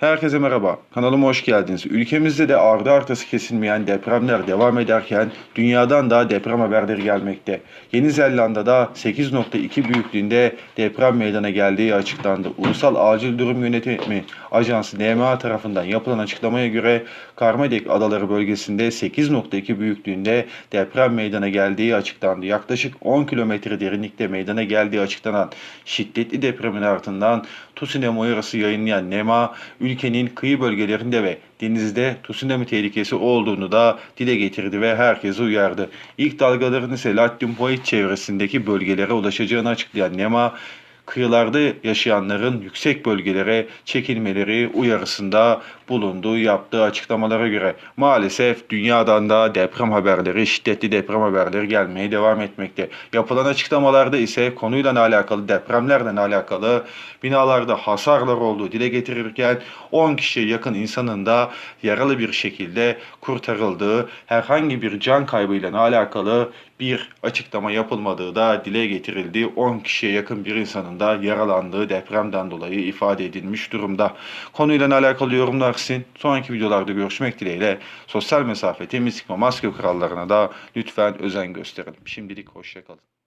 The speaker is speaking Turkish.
Herkese merhaba, kanalıma hoş geldiniz. Ülkemizde de ardı arkası kesilmeyen depremler devam ederken dünyadan da deprem haberleri gelmekte. Yeni Zelanda'da 8.2 büyüklüğünde deprem meydana geldiği açıklandı. Ulusal Acil Durum Yönetimi Ajansı NMA tarafından yapılan açıklamaya göre Karmadek Adaları bölgesinde 8.2 büyüklüğünde deprem meydana geldiği açıklandı. Yaklaşık 10 kilometre derinlikte meydana geldiği açıklanan şiddetli depremin ardından tsunami uyarısı yayınlayan NEMA, ülkenin kıyı bölgelerinde ve denizde tsunami tehlikesi olduğunu da dile getirdi ve herkesi uyardı. İlk dalgaların ise Latin Point çevresindeki bölgelere ulaşacağını açıklayan NEMA, kıyılarda yaşayanların yüksek bölgelere çekilmeleri uyarısında bulunduğu yaptığı açıklamalara göre maalesef dünyadan da deprem haberleri, şiddetli deprem haberleri gelmeye devam etmekte. Yapılan açıklamalarda ise konuyla alakalı, depremlerle alakalı binalarda hasarlar olduğu dile getirirken 10 kişiye yakın insanın da yaralı bir şekilde kurtarıldığı, herhangi bir can kaybıyla alakalı bir açıklama yapılmadığı da dile getirildi. 10 kişiye yakın bir insanın da yaralandığı depremden dolayı ifade edilmiş durumda. Konuyla alakalı yorumlar sizin. Sonraki videolarda görüşmek dileğiyle sosyal mesafe, temizlik ve maske kurallarına da lütfen özen gösterin. Şimdilik hoşçakalın.